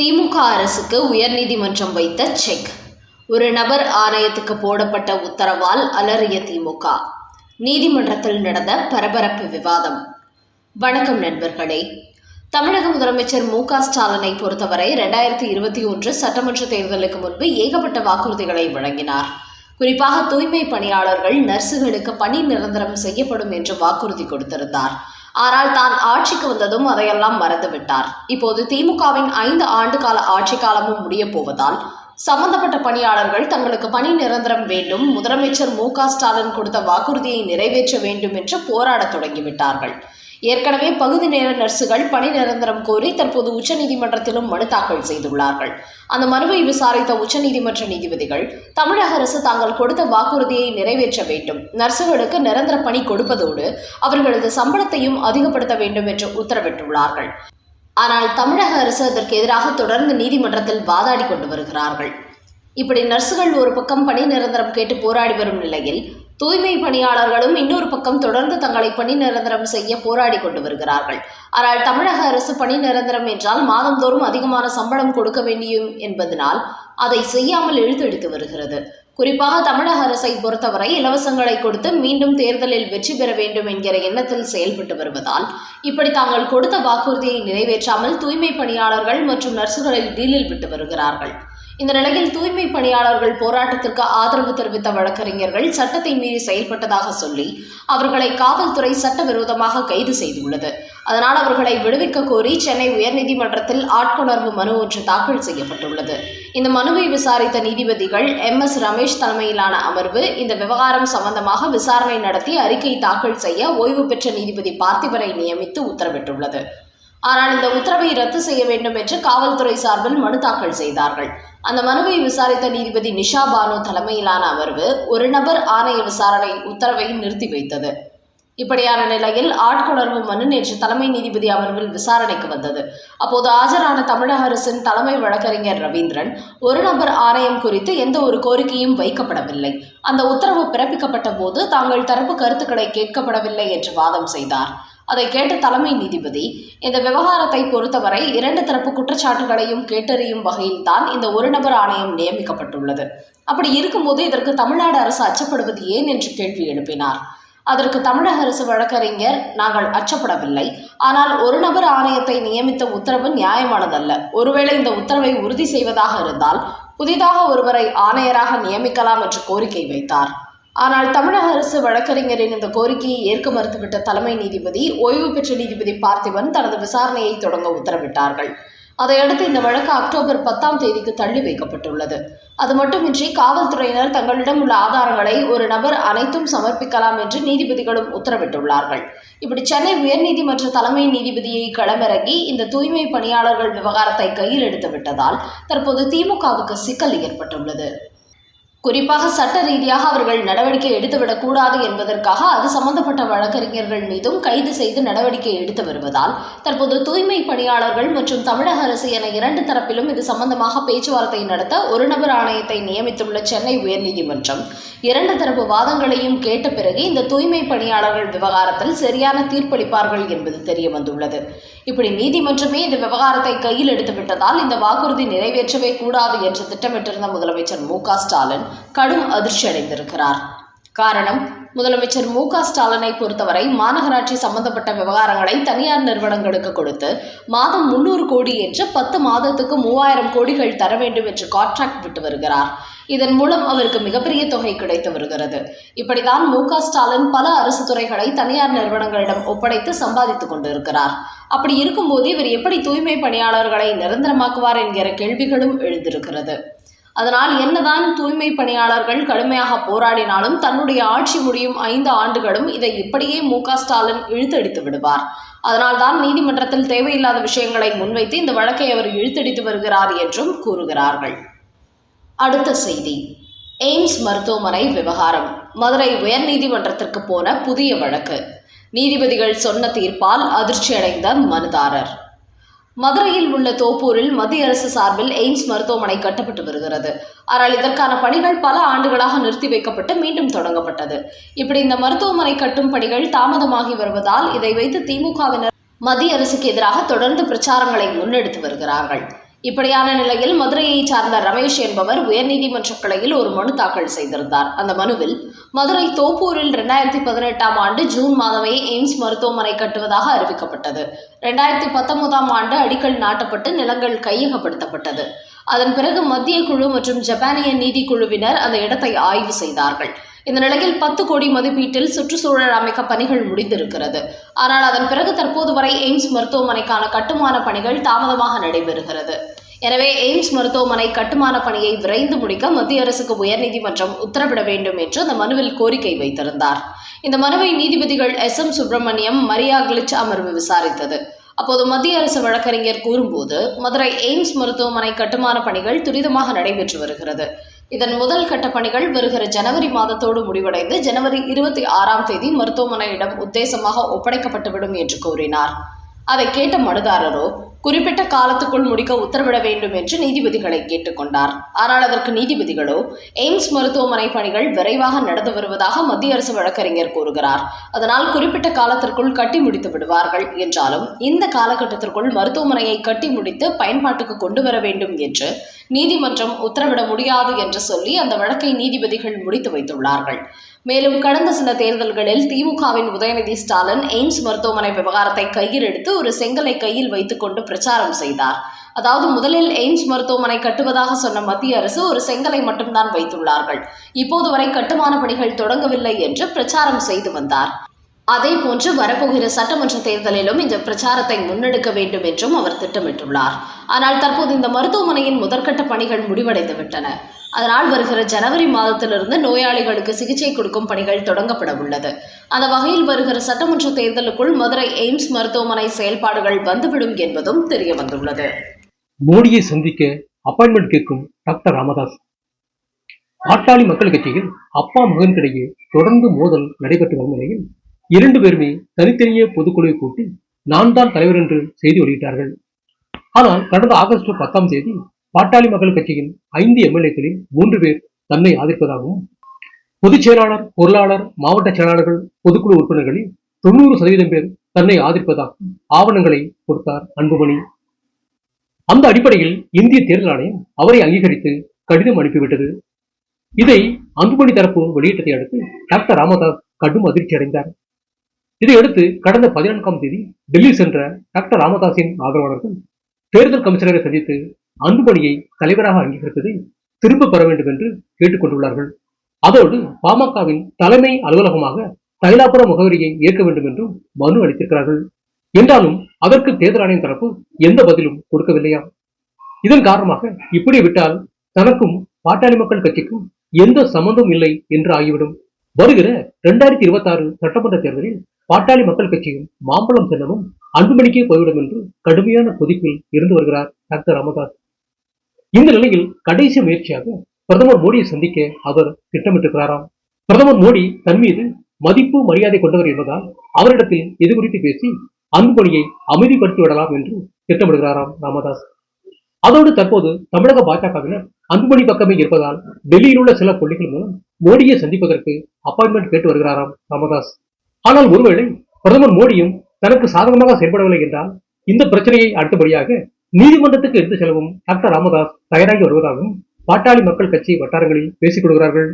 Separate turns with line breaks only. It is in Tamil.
திமுக அரசுக்கு உயர்நீதிமன்றம் வைத்த செக். ஒரு நபர் ஆணையத்துக்கு போடப்பட்ட உத்தரவால் அலறிய திமுக. நீதிமன்றத்தில் நடந்த பரபரப்பு விவாதம். வணக்கம் நண்பர்களே. தமிழக முதலமைச்சர் மு க ஸ்டாலினை பொறுத்தவரை இரண்டாயிரத்தி இருபத்தி ஒன்று சட்டமன்ற தேர்தலுக்கு முன்பு ஏகப்பட்ட வாக்குறுதிகளை வழங்கினார். குறிப்பாக தூய்மை பணியாளர்கள் நர்சுகளுக்கு பணி நிரந்தரம் செய்யப்படும் என்று வாக்குறுதி கொடுத்திருந்தார். ஆனால் தான் ஆட்சிக்கு வந்ததும் அதையெல்லாம் மறந்துவிட்டார். இப்போது திமுகவின் ஐந்து ஆண்டு கால ஆட்சி காலமும் முடிய போவதால் சம்பந்தப்பட்ட பணியாளர்கள் தங்களுக்கு பணி நிரந்தரம் வேண்டும் முதலமைச்சர் மு க ஸ்டாலின் கொடுத்த வாக்குறுதியை நிறைவேற்ற வேண்டும் என்று போராடத் தொடங்கிவிட்டார்கள். ஏற்கனவே பகுதி நேர நர்சுகள் பணி நிரந்தரம் கோரி தற்போது உச்சநீதிமன்றத்திலும் மனு தாக்கல் செய்துள்ளார்கள். அந்த மனுவை விசாரித்த உச்சநீதிமன்ற நீதிபதிகள் தமிழக அரசு தாங்கள் கொடுத்த வாக்குறுதியை நிறைவேற்ற வேண்டும். நர்சுகளுக்கு நிரந்தர பணி கொடுப்பதோடு அவர்களது சம்பளத்தையும் அதிகப்படுத்த வேண்டும் என்று உத்தரவிட்டுள்ளார்கள். ஆனால் தமிழக அரசு அதற்கு எதிராக தொடர்ந்து நீதிமன்றத்தில் வாதாடி கொண்டு வருகிறார்கள். இப்படி நர்சுகள் ஒரு பக்கம் பணி நிரந்தரம் கேட்டு போராடி வரும் நிலையில் தூய்மை பணியாளர்களும் இன்னொரு பக்கம் தொடர்ந்து தங்களை பணி நிரந்தரம் செய்ய போராடி கொண்டு வருகிறார்கள். ஆனால் தமிழக அரசு பணி நிரந்தரம் என்றால் மாதந்தோறும் அதிகமான சம்பளம் கொடுக்க வேண்டியும் என்பதனால் அதை செய்யாமல் இழுத்தெடுத்து வருகிறது. குறிப்பாக தமிழக அரசை பொறுத்தவரை இலவசங்களை கொடுத்து மீண்டும் தேர்தலில் வெற்றி பெற வேண்டும் என்கிற எண்ணத்தில் செயல்பட்டு வருவதால் இப்படி தாங்கள் கொடுத்த வாக்குறுதியை நிறைவேற்றாமல் தூய்மை பணியாளர்கள் மற்றும் நர்சுகளை டீலில் விட்டு வருகிறார்கள். இந்த நிலையில் தூய்மை பணியாளர்கள் போராட்டத்திற்கு ஆதரவு தெரிவித்த வழக்கறிஞர்கள் சட்டத்தை மீறி செயல்பட்டதாக சொல்லி அவர்களை காவல்துறை சட்டவிரோதமாக கைது செய்துள்ளது. அதனால் அவர்களை விடுவிக்க கோரி சென்னை உயர்நீதிமன்றத்தில் ஆட்கொணர்வு மனு ஒன்று தாக்கல் செய்யப்பட்டுள்ளது. இந்த மனுவை விசாரித்த நீதிபதிகள் எம். எஸ். ரமேஷ் தலைமையிலான அமர்வு இந்த விவகாரம் சம்பந்தமாக விசாரணை நடத்தி அறிக்கை தாக்கல் செய்ய ஓய்வு பெற்ற நீதிபதி பார்த்திபரை நியமித்து உத்தரவிட்டுள்ளது. ஆனால் இந்த உத்தரவை ரத்து செய்ய வேண்டும் என்று காவல்துறை சார்பில் மனு தாக்கல் செய்தார்கள். அந்த மனுவை விசாரித்த நீதிபதி நிஷா பானு தலைமையிலான அமர்வு ஒரு நபர் ஆணைய விசாரணை உத்தரவை நிறுத்தி வைத்தது. இப்படியான நிலையில் ஆட்கொணர்வு மனு நேற்று தலைமை நீதிபதி அமர்வில் விசாரணைக்கு வந்தது. அப்போது ஆஜரான தமிழக அரசின் தலைமை வழக்கறிஞர் ரவீந்திரன் ஒரு நபர் ஆணையம் குறித்து எந்த ஒரு கோரிக்கையும் வைக்கப்படவில்லை. அந்த உத்தரவு பிறப்பிக்கப்பட்ட போது தாங்கள் தரப்பு கருத்துக்களை கேட்கப்படவில்லை என்று வாதம் செய்தார். அதை கேட்ட தலைமை நீதிபதி இந்த விவகாரத்தை பொறுத்தவரை இரண்டு தரப்பு குற்றச்சாட்டுகளையும் கேட்டறியும் வகையில்தான் இந்த ஒரு நபர் ஆணையம் நியமிக்கப்பட்டுள்ளது. அப்படி இருக்கும்போது இதற்கு தமிழ்நாடு அரசு அச்சப்படுவது ஏன் என்று கேள்வி எழுப்பினார். அதற்கு தமிழக அரசு வழக்கறிஞர் நாங்கள் அச்சப்படவில்லை. ஆனால் ஒரு நபர் ஆணையத்தை நியமித்த உத்தரவு நியாயமானதல்ல. ஒருவேளை இந்த உத்தரவை உறுதி செய்வதாக இருந்தால் புதிதாக ஒருவரை ஆணையராக நியமிக்கலாம் என்று கோரிக்கை வைத்தார். ஆனால் தமிழக அரசு வழக்கறிஞரின் இந்த கோரிக்கையை ஏற்க மறுத்துவிட்ட தலைமை நீதிபதி ஓய்வு பெற்ற நீதிபதி பார்த்திபன் தனது விசாரணையை தொடங்க உத்தரவிட்டார்கள். அதையடுத்து இந்த வழக்கு அக்டோபர் பத்தாம் தேதிக்கு தள்ளி வைக்கப்பட்டுள்ளது. அது மட்டுமின்றி காவல்துறையினர் தங்களிடம் உள்ள ஆதாரங்களை ஒரு நபர் அனைத்தும் சமர்ப்பிக்கலாம் என்று நீதிபதிகளும் உத்தரவிட்டுள்ளார்கள். இப்படி சென்னை உயர்நீதிமன்ற தலைமை நீதிபதியை களமிறங்கி இந்த தூய்மை பணியாளர்கள் விவகாரத்தை கையில் எடுத்து விட்டதால் தற்போது திமுகவுக்கு சிக்கல் ஏற்பட்டுள்ளது. குறிப்பாக சட்ட ரீதியாக அவர்கள் நடவடிக்கை எடுத்துவிடக்கூடாது என்பதற்காக அது சம்பந்தப்பட்ட வழக்கறிஞர்கள் மீதும் கைது செய்து நடவடிக்கை எடுத்து வருவதால் தற்போது தூய்மை பணியாளர்கள் மற்றும் தமிழக அரசு என இரண்டு தரப்பிலும் இது சம்பந்தமாக பேச்சுவார்த்தை நடத்த ஒரு நபர் ஆணையத்தை நியமித்துள்ள சென்னை உயர்நீதிமன்றம் இரண்டு தரப்பு வாதங்களையும் கேட்ட பிறகு இந்த தூய்மை பணியாளர்கள் விவகாரத்தில் சரியான தீர்ப்பளிப்பார்கள் என்பது தெரிய வந்துள்ளது இப்படி நீதிமன்றமே இந்த விவகாரத்தை கையில் எடுத்துவிட்டதால் இந்த வாக்குறுதி நிறைவேற்றவே கூடாது என்று திட்டமிட்டிருந்த முதலமைச்சர் மு ஸ்டாலின் கடும் அதிர்ச்சி அடைந்திருக்கிறார். காரணம் முதலமைச்சர் மு க ஸ்டாலினை பொறுத்தவரை மாநகராட்சி சம்பந்தப்பட்ட விவகாரங்களை தனியார் நிறுவனங்களுக்கு கொடுத்து மாதம் முன்னூறு கோடி என்று பத்து மாதத்துக்கு மூவாயிரம் கோடிகள் தர வேண்டும் என்று கான்ட்ராக்ட் விட்டு வருகிறார். இதன் மூலம் அவருக்கு மிகப்பெரிய தொகை கிடைத்து வருகிறது. இப்படிதான் மு க ஸ்டாலின் பல அரசு துறைகளை தனியார் நிறுவனங்களிடம் ஒப்படைத்து சம்பாதித்துக் கொண்டிருக்கிறார். அப்படி இருக்கும்போது இவர் எப்படி தூய்மை பணியாளர்களை நிரந்தரமாக்குவார் என்கிற கேள்விகளும் எழுந்திருக்கிறது. அதனால் என்னதான் தூய்மை பணியாளர்கள் கடுமையாக போராடினாலும் தன்னுடைய ஆட்சி முடியும் ஐந்து ஆண்டுகளும் இதை இப்படியே மு ஸ்டாலின் இழுத்தடித்து விடுவார். அதனால்தான் நீதிமன்றத்தில் தேவையில்லாத விஷயங்களை முன்வைத்து இந்த வழக்கை அவர் இழுத்தடித்து வருகிறார் என்றும் கூறுகிறார்கள். அடுத்த செய்தி. எய்ம்ஸ் மருத்துவமனை விவகாரம். மதுரை உயர்நீதிமன்றத்திற்கு போன புதிய வழக்கு. நீதிபதிகள் சொன்ன தீர்ப்பால் அதிர்ச்சியடைந்த மனுதாரர். மதுரையில் உள்ள தோப்பூரில் மத்திய அரசு சார்பில் எய்ம்ஸ் மருத்துவமனை கட்டப்பட்டு வருகிறது. ஆனால் இதற்கான பணிகள் பல ஆண்டுகளாக நிறுத்தி வைக்கப்பட்டு மீண்டும் தொடங்கப்பட்டது. இப்படி இந்த மருத்துவமனை கட்டும் பணிகள் தாமதமாகி வருவதால் இதை வைத்து திமுகவினர் மத்திய அரசுக்கு எதிராக தொடர்ந்து பிரச்சாரங்களை முன்னெடுத்து வருகிறார்கள். இப்படியான நிலையில் மதுரையை சார்ந்த ரமேஷ் என்பவர் உயர்நீதிமன்ற கிளையில் ஒரு மனு தாக்கல் செய்திருந்தார். அந்த மனுவில் மதுரை தோப்பூரில் இரண்டாயிரத்தி பதினெட்டாம் ஆண்டு ஜூன் மாதமே எய்ம்ஸ் மருத்துவமனை கட்டுவதாக அறிவிக்கப்பட்டது. இரண்டாயிரத்தி பத்தொன்பதாம் ஆண்டு அடிக்கல் நாட்டப்பட்டு நிலங்கள் கையகப்படுத்தப்பட்டது. அதன் பிறகு மத்திய குழு மற்றும் ஜப்பானிய நீதிக்குழுவினர் அந்த இடத்தை ஆய்வு செய்தார்கள். இந்த நிலையில் பத்து கோடி மதிப்பீட்டில் சுற்றுச்சூழல் அமைக்க பணிகள் முடிந்திருக்கிறது. ஆனால் அதன் பிறகு தற்போது வரை எய்ம்ஸ் மருத்துவமனைக்கான கட்டுமான பணிகள் தாமதமாக நடைபெறுகிறது. எனவே எய்ம்ஸ் மருத்துவமனை கட்டுமான பணியை விரைந்து முடிக்க மத்திய அரசுக்கு உயர்நீதிமன்றம் உத்தரவிட வேண்டும் என்று அந்த மனுவில் கோரிக்கை வைத்திருந்தார். இந்த மனுவை நீதிபதிகள் S. M. Subramaniam Maria Clete அமர்வு விசாரித்தது. அப்போது மத்திய அரசு வழக்கறிஞர் கூறும்போது மதுரை எய்ம்ஸ் மருத்துவமனை கட்டுமான பணிகள் துரிதமாக நடைபெற்று வருகிறது. இதன் முதல் கட்ட பணிகள் வருகிற ஜனவரி மாதத்தோடு முடிவடைந்து ஜனவரி இருபத்தி ஆறாம் தேதி மருத்துவமனையிடம் உத்தேசமாக ஒப்படைக்கப்பட்டுவிடும் என்று கூறினார். அதை கேட்ட மனுதாரரோ குறிப்பிட்ட காலத்துக்குள் முடிக்க உத்தரவிட வேண்டும் என்று நீதிபதிகளை கேட்டுக்கொண்டார். ஆனால் அதற்கு நீதிபதிகளோ எய்ம்ஸ் மருத்துவமனை பணிகள் விரைவாக நடந்து வருவதாக மத்திய அரசு வழக்கறிஞர் கூறுகிறார். அதனால் குறிப்பிட்ட காலத்திற்குள் கட்டி முடித்து விடுவார்கள் என்றாலும் இந்த காலகட்டத்திற்குள் மருத்துவமனையை கட்டி முடித்து பயன்பாட்டுக்கு கொண்டு வர வேண்டும் என்று நீதிமன்றம் உத்தரவிட முடியாது என்று சொல்லி அந்த வழக்கை நீதிபதிகள் முடித்து வைத்துள்ளார்கள். மேலும் கடந்த சில தேர்தல்களில் திமுகவின் உதயநிதி ஸ்டாலின் எய்ம்ஸ் மருத்துவமனை விவகாரத்தை கையில் எடுத்து ஒரு செங்கலை கையில் வைத்துக்கொண்டு பிரச்சாரம் செய்தார். அதாவது முதலில் எய்ம்ஸ் மருத்துவமனை கட்டுவதாக சொன்ன மத்திய அரசு ஒரு செங்கலை மட்டும்தான் வைத்துள்ளார்கள். இப்போது வரை கட்டுமான பணிகள் தொடங்கவில்லை என்று பிரச்சாரம் செய்து வந்தார். அதே போன்று வரப்போகிற சட்டமன்ற தேர்தலிலும் இந்த பிரச்சாரத்தை முன்னெடுக்க வேண்டும் என்றும் அவர் திட்டமிட்டுள்ளார். ஆனால் தற்போது இந்த மருத்துவமனையின் முதற்கட்ட பணிகள் முடிவடைந்து விட்டன அதனால் வருகிற ஜனவரி மாதத்திலிருந்து நோயாளிகளுக்கு சிகிச்சை கொடுக்கும் பணிகள் தொடங்கப்பட உள்ளது. அந்த வகையில் வருகிற சட்டமன்ற தேர்தலுக்குள் மதுரை எய்ம்ஸ் மருத்துவமனை செயல்பாடுகள் வந்துவிடும் என்பதும் தெரிய வந்துள்ளது.
மோடியை சந்திக்க அப்பாயின்மெண்ட் கேட்கும் டாக்டர் ராமதாஸ். பாட்டாளி மக்கள் கட்சியில் அப்பா மகன்கிடையே தொடர்ந்து மோதல் நடைபெற்று வரும் நிலையில் இரண்டு பேருமே தனித்தனியே பொதுக்குழுவை கூட்டி நான் தான் தலைவர் என்று செய்தி வெளியிட்டார்கள். ஆனால் கடந்த ஆகஸ்ட் பத்தாம் தேதி பாட்டாளி மக்கள் கட்சியின் ஐந்து எம்எல்ஏக்களில் மூன்று பேர் தன்னை ஆதரிப்பதாகவும் பொதுச் செயலாளர் பொருளாளர் மாவட்ட செயலாளர்கள் பொதுக்குழு உறுப்பினர்களில் தொண்ணூறு சதவீதம் பேர் தன்னை ஆதரிப்பதாகவும் ஆவணங்களை கொடுத்தார் அன்புமணி. அந்த அடிப்படையில் இந்திய தேர்தல் ஆணையம் அவரை அங்கீகரித்து கடிதம் அனுப்பிவிட்டது. இதை அன்புமணி தரப்பு வெளியிட்டதை அடுத்து டாக்டர் ராமதாஸ் கடும் அதிர்ச்சி அடைந்தார். இதையடுத்து கடந்த பதினான்காம் தேதி டெல்லி சென்ற டாக்டர் ராமதாஸின் ஆதரவாளர்கள் தேர்தல் கமிஷனரை சந்தித்து அன்புமணியை தலைவராக அங்கீகரித்ததை திரும்ப பெற வேண்டும் என்று கேட்டுக்கொண்டுள்ளார்கள். அதோடு பாமகவின் தலைமை அலுவலகமாக தைலாபுரம் முகவரியை ஏற்க வேண்டும் என்றும் மனு அளித்திருக்கிறார்கள். என்றாலும் அதற்கு தேர்தல் ஆணையம் தரப்பு எந்த பதிலும் கொடுக்கவில்லையா? இதன் காரணமாக இப்படி விட்டால் தனக்கும் பாட்டாளி மக்கள் கட்சிக்கும் எந்த சம்பந்தம் இல்லை என்று ஆகிவிடும். வருகிற இரண்டாயிரத்தி இருபத்தி ஆறு சட்டமன்ற தேர்தலில் பாட்டாளி மக்கள் கட்சியும் மாம்பழம் சின்னமும் அன்புமணிக்கே போய்விடும் என்று கடுமையான கொதிப்பில் இருந்து வருகிறார் டாக்டர் ராமதாஸ். இந்த நிலையில் கடைசி முயற்சியாக பிரதமர் மோடியை சந்திக்க அவர் திட்டமிட்டிருக்கிறாராம். பிரதமர் மோடி தன் மீது மதிப்பு மரியாதை கொண்டவர் என்பதால் அவரிடத்தில் இது குறித்து பேசி அன்புமணியை அமைதிப்படுத்தி விடலாம் என்று திட்டமிடுகிறாராம் ராமதாஸ். அதோடு தற்போது தமிழக பாஜகவினர் அன்புமணி பக்கமே இருப்பதால் டெல்லியில் உள்ள சில புள்ளிகள் மூலம் மோடியை சந்திப்பதற்கு அப்பாயின்மெண்ட் கேட்டு வருகிறாராம் ராமதாஸ். ஆனால் ஒருவேளை பிரதமர் மோடியும் தனக்கு சாதகமாக செயல்படவில்லை என்றால் இந்த பிரச்சனையை அடுத்தபடியாக நீதிமன்றத்துக்கு எடுத்து செல்லவும் டாக்டர் ராமதாஸ் தயாராகி வருவதாகவும் பாட்டாளி மக்கள் கட்சி வட்டாரங்களில் பேசிக் கொள்கிறார்கள்.